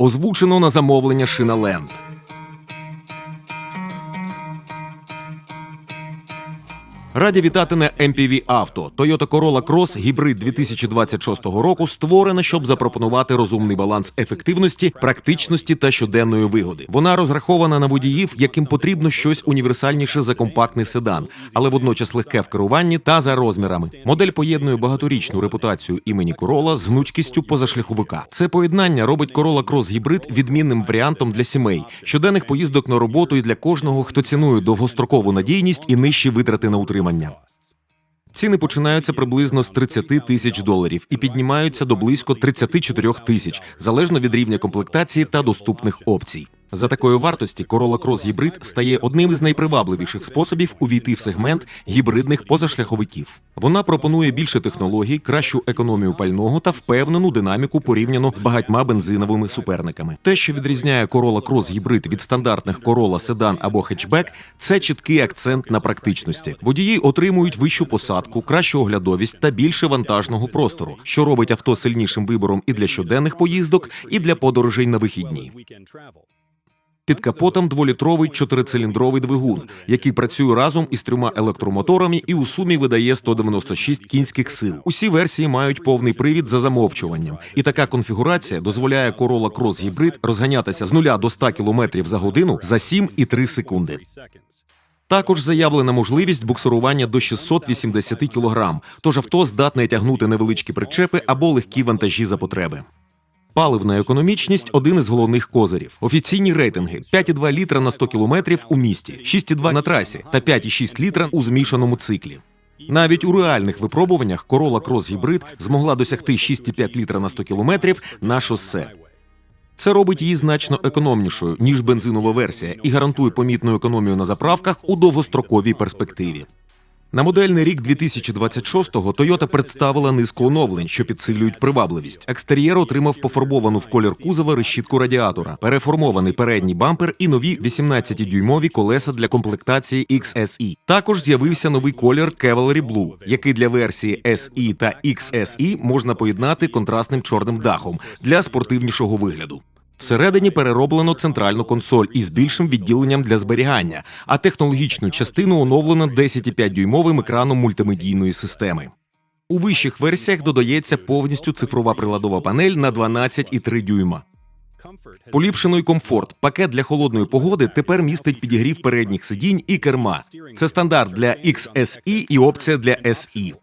Озвучено на замовлення Шиналенд. Раді вітати на MPV Auto. Toyota Corolla Cross гібрид 2026 року створена, щоб запропонувати розумний баланс ефективності, практичності та щоденної вигоди. Вона розрахована на водіїв, яким потрібно щось універсальніше за компактний седан, але водночас легке в керуванні та за розмірами. Модель поєднує багаторічну репутацію імені Corolla з гнучкістю позашляховика. Це поєднання робить Corolla Cross гібрид відмінним варіантом для сімей, щоденних поїздок на роботу і для кожного, хто цінує довгострокову надійність і нижчі витрати на утримання. Ціни починаються приблизно з 30 тисяч доларів і піднімаються до близько 34 тисяч, залежно від рівня комплектації та доступних опцій. За такої вартості Corolla Cross гібрид стає одним із найпривабливіших способів увійти в сегмент гібридних позашляховиків. Вона пропонує більше технологій, кращу економію пального та впевнену динаміку порівняно з багатьма бензиновими суперниками. Те, що відрізняє Corolla Cross гібрид від стандартних Corolla седан або хетчбек, це чіткий акцент на практичності. Водії отримують вищу посадку, кращу оглядовість та більше вантажного простору, що робить авто сильнішим вибором і для щоденних поїздок, і для подорожей на вихідні. Під капотом дволітровий чотирициліндровий двигун, який працює разом із трьома електромоторами і у сумі видає 196 кінських сил. Усі версії мають повний привід за замовчуванням, і така конфігурація дозволяє Corolla Cross гібрид розганятися з 0 до 100 км за годину за 7,3 секунди. Також заявлена можливість буксирування до 680 кг, тож авто здатне тягнути невеличкі причепи або легкі вантажі за потреби. Паливна економічність один із головних козирів. Офіційні рейтинги: 5,2 літра на 100 кілометрів у місті, 6,2 на трасі та 5,6 літра у змішаному циклі. Навіть у реальних випробуваннях Corolla Cross гібрид змогла досягти 6,5 літра на 100 кілометрів на шосе. Це робить її значно економнішою ніж бензинова версія і гарантує помітну економію на заправках у довгостроковій перспективі. На модельний рік 2026-го Toyota представила низку оновлень, що підсилюють привабливість. Екстер'єр отримав пофарбовану в колір кузова решітку радіатора, переформований передній бампер і нові 18-дюймові колеса для комплектації XSE. Також з'явився новий колір Cavalry Blue, який для версії SE та XSE можна поєднати контрастним чорним дахом для спортивнішого вигляду. Всередині перероблено центральну консоль із більшим відділенням для зберігання, а технологічну частину оновлено 10,5-дюймовим екраном мультимедійної системи. У вищих версіях додається повністю цифрова приладова панель на 12,3 дюйма. Поліпшений комфорт. Пакет для холодної погоди тепер містить підігрів передніх сидінь і керма. Це стандарт для XSE і опція для SE.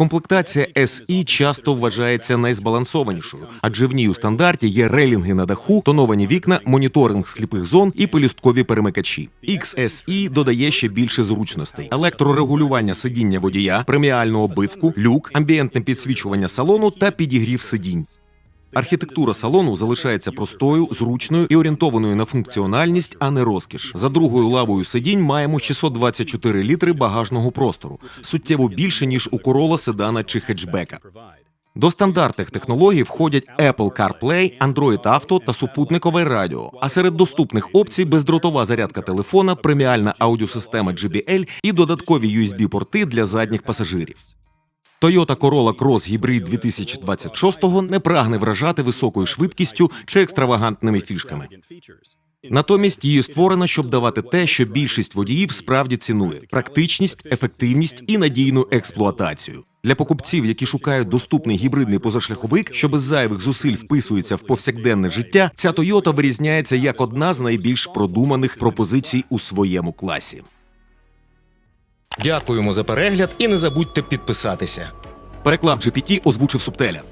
Комплектація SE часто вважається найзбалансованішою, адже в ній у стандарті є рейлінги на даху, тоновані вікна, моніторинг сліпих зон і пелюсткові перемикачі. XSE додає ще більше зручностей: електрорегулювання сидіння водія, преміальну оббивку, люк, амбієнтне підсвічування салону та підігрів сидінь. Архітектура салону залишається простою, зручною і орієнтованою на функціональність, а не розкіш. За другою лавою сидінь маємо 624 літри багажного простору, суттєво більше ніж у Corolla, седана чи хетчбека. До стандартних технологій входять Apple CarPlay, Android Auto та супутникове радіо. А серед доступних опцій бездротова зарядка телефона, преміальна аудіосистема JBL і додаткові USB-порти для задніх пасажирів. Toyota Corolla Cross гібрид 2026-го не прагне вражати високою швидкістю чи екстравагантними фішками. Натомість її створено, щоб давати те, що більшість водіїв справді цінує: практичність, ефективність і надійну експлуатацію. Для покупців, які шукають доступний гібридний позашляховик, що без зайвих зусиль вписується в повсякденне життя, ця Toyota вирізняється як одна з найбільш продуманих пропозицій у своєму класі. Дякуємо за перегляд і не забудьте підписатися. Переклав GPT озвучив Субтеля.